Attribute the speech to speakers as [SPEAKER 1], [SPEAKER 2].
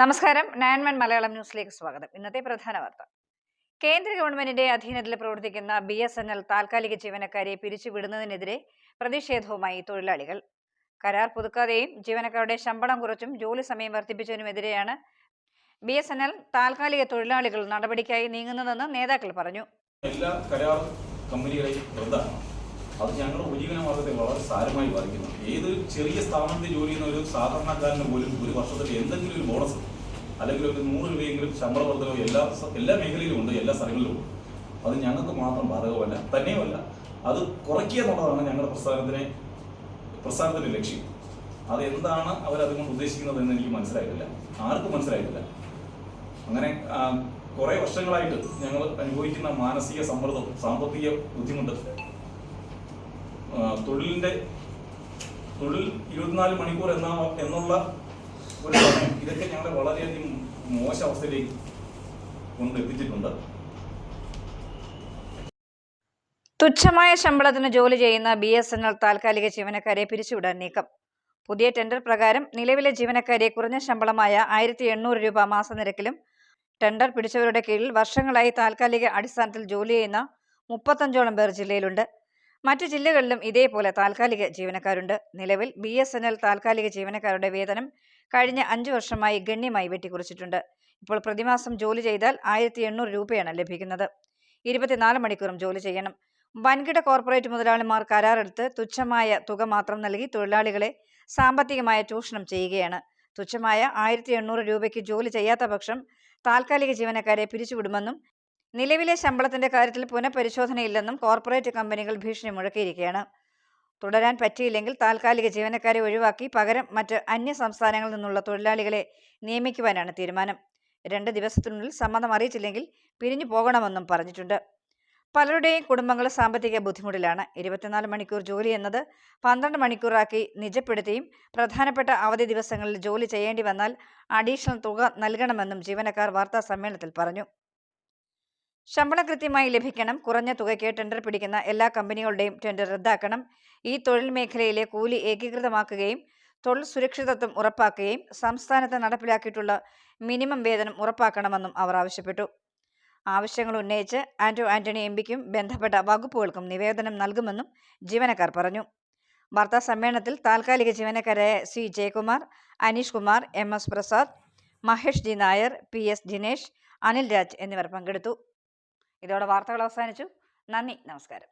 [SPEAKER 1] നമസ്കാരം. നയൻമൻ മലയാളം ന്യൂസിലേക്ക് സ്വാഗതം. ഇന്നത്തെ പ്രധാന വാർത്ത. കേന്ദ്ര ഗവൺമെന്റിന്റെ അധീനത്തിൽ പ്രവർത്തിക്കുന്ന ബി എസ് എൻ എൽ താൽക്കാലിക ജീവനക്കാരെ പിരിച്ചുവിടുന്നതിനെതിരെ പ്രതിഷേധവുമായി തൊഴിലാളികൾ. കരാർ പുതുക്കാതെയും ജീവനക്കാരുടെ ശമ്പളം കുറച്ചും ജോലി സമയം വർദ്ധിപ്പിച്ചതിനുമെതിരെയാണ് ബി എസ് എൻ എൽ താൽക്കാലിക തൊഴിലാളികൾ നടപടിക്കായി നീങ്ങുന്നതെന്ന് നേതാക്കൾ പറഞ്ഞു.
[SPEAKER 2] എല്ലാ കരാർ കമ്പനികളെയും റദ്ദാക്കണം. അത് ഞങ്ങളുടെ ഉപജീവനമാർഗത്തെ വളരെ സാരമായി ബാധിക്കുന്നു. ഏതൊരു ചെറിയ സ്ഥാപനത്തിൽ ജോലി ചെയ്യുന്ന ഒരു സാധാരണക്കാരന് പോലും ഒരു വർഷത്തിൽ എന്തെങ്കിലും ഒരു ബോണസ് അല്ലെങ്കിൽ ഒരു നൂറ് രൂപയെങ്കിലും ശമ്പള വർദ്ധനവ് എല്ലാ എല്ലാ മേഖലയിലും ഉണ്ട് എല്ലാ സ്ഥലങ്ങളിലും ഉണ്ട്. അത് ഞങ്ങൾക്ക് മാത്രം ബാധകമല്ല തന്നെയുമല്ല. അത് കുറയ്ക്കുക എന്നുള്ളതാണ് ഞങ്ങളുടെ പ്രസ്ഥാനത്തിനെ പ്രസ്ഥാനത്തിന്റെ ലക്ഷ്യം. അത് എന്താണ് അവരതുകൊണ്ട് ഉദ്ദേശിക്കുന്നത് എന്ന് എനിക്ക് മനസ്സിലായിട്ടില്ല. ആർക്കും മനസ്സിലായിട്ടില്ല. അങ്ങനെ കുറേ വർഷങ്ങളായിട്ട് ഞങ്ങൾ അനുഭവിക്കുന്ന മാനസിക സമ്മർദ്ദം സാമ്പത്തിക ബുദ്ധിമുട്ട് തൊഴിലിന്റെ തൊഴിൽ ഇരുപത്തിനാല് മണിക്കൂർ എന്ന എന്നുള്ള ഒരു സമയം ഇതൊക്കെ ഞങ്ങളെ വളരെയധികം മോശ അവസ്ഥയിലേക്ക് കൊണ്ടെത്തിച്ചിട്ടുണ്ട്
[SPEAKER 1] തുച്ഛമായ ശമ്പളത്തിന് ജോലി ചെയ്യുന്ന ബി എസ് എൻ എൽ താൽക്കാലിക ജീവനക്കാരെ പിരിച്ചുവിടാൻ നീക്കം. പുതിയ ടെൻഡർ പ്രകാരം നിലവിലെ ജീവനക്കാരെ കുറഞ്ഞ ശമ്പളമായ ആയിരത്തി എണ്ണൂറ് രൂപ മാസനിരക്കിലും ടെൻഡർ പിടിച്ചവരുടെ കീഴിൽ വർഷങ്ങളായി താൽക്കാലിക അടിസ്ഥാനത്തിൽ ജോലി ചെയ്യുന്ന മുപ്പത്തഞ്ചോളം പേർ ജില്ലയിലുണ്ട്. മറ്റു ജില്ലകളിലും ഇതേപോലെ താൽക്കാലിക ജീവനക്കാരുണ്ട്. നിലവിൽ ബി എസ് എൻ എൽ താൽക്കാലിക ജീവനക്കാരുടെ വേതനം കഴിഞ്ഞ അഞ്ചു വർഷമായി ഗണ്യമായി വെട്ടിക്കുറിച്ചിട്ടുണ്ട്. ഇപ്പോൾ പ്രതിമാസം ജോലി ചെയ്താൽ ആയിരത്തി എണ്ണൂറ് രൂപയാണ് ലഭിക്കുന്നത്. ഇരുപത്തിനാല് മണിക്കൂറും ജോലി ചെയ്യണം. വൻകിട കോർപ്പറേറ്റ് മുതലാളിമാർ കരാറെടുത്ത് തുച്ഛമായ തുക മാത്രം നൽകി തൊഴിലാളികളെ സാമ്പത്തികമായ ചൂഷണം ചെയ്യുകയാണ്. തുച്ഛമായ ആയിരത്തി എണ്ണൂറ് രൂപയ്ക്ക് ജോലി ചെയ്യാത്ത പക്ഷം താൽക്കാലിക ജീവനക്കാരെ പിരിച്ചുവിടുമെന്നും നിലവിലെ ശമ്പളത്തിന്റെ കാര്യത്തിൽ പുനഃപരിശോധനയില്ലെന്നും കോർപ്പറേറ്റ് കമ്പനികൾ ഭീഷണി മുഴക്കിയിരിക്കുകയാണ്. തുടരാൻ പറ്റിയില്ലെങ്കിൽ താൽക്കാലിക ജീവനക്കാരെ ഒഴിവാക്കി പകരം മറ്റ് അന്യ സംസ്ഥാനങ്ങളിൽ നിന്നുള്ള തൊഴിലാളികളെ നിയമിക്കുവാനാണ് തീരുമാനം. രണ്ട് ദിവസത്തിനുള്ളിൽ സമ്മതം അറിയിച്ചില്ലെങ്കിൽ പിരിഞ്ഞു പോകണമെന്നും പറഞ്ഞിട്ടുണ്ട്. പലരുടെയും കുടുംബങ്ങൾ സാമ്പത്തിക ബുദ്ധിമുട്ടിലാണ്. ഇരുപത്തിനാല് മണിക്കൂർ ജോലി എന്നത് പന്ത്രണ്ട് മണിക്കൂറാക്കി നിജപ്പെടുത്തിയും പ്രധാനപ്പെട്ട അവധി ദിവസങ്ങളിൽ ജോലി ചെയ്യേണ്ടി വന്നാൽ അഡീഷണൽ തുക നൽകണമെന്നും ജീവനക്കാർ വാർത്താ സമ്മേളനത്തിൽ പറഞ്ഞു. ശമ്പളം കൃത്യമായി ലഭിക്കണം. കുറഞ്ഞ തുകയ്ക്ക് ടെൻഡർ പിടിക്കുന്ന എല്ലാ കമ്പനികളുടെയും ടെൻഡർ റദ്ദാക്കണം. ഈ തൊഴിൽ മേഖലയിലെ കൂലി ഏകീകൃതമാക്കുകയും തൊഴിൽ സുരക്ഷിതത്വം ഉറപ്പാക്കുകയും സംസ്ഥാനത്ത് നടപ്പിലാക്കിയിട്ടുള്ള മിനിമം വേതനം ഉറപ്പാക്കണമെന്നും അവർ ആവശ്യപ്പെട്ടു. ആവശ്യങ്ങൾ ഉന്നയിച്ച് ആന്റോ ആന്റണി എംബിക്കും ബന്ധപ്പെട്ട വകുപ്പുകൾക്കും നിവേദനം നൽകുമെന്നും ജീവനക്കാർ പറഞ്ഞു. വാർത്താ സമ്മേളനത്തിൽ താൽക്കാലിക ജീവനക്കാരായ C Jayakumar Aneesh Kumar M S Prasad Mahesh G Nair P S Dinesh Anil Raj എന്നിവർ പങ്കെടുത്തു. ഇതോടെ വാർത്തകൾ അവസാനിച്ചു. നന്ദി. നമസ്കാരം.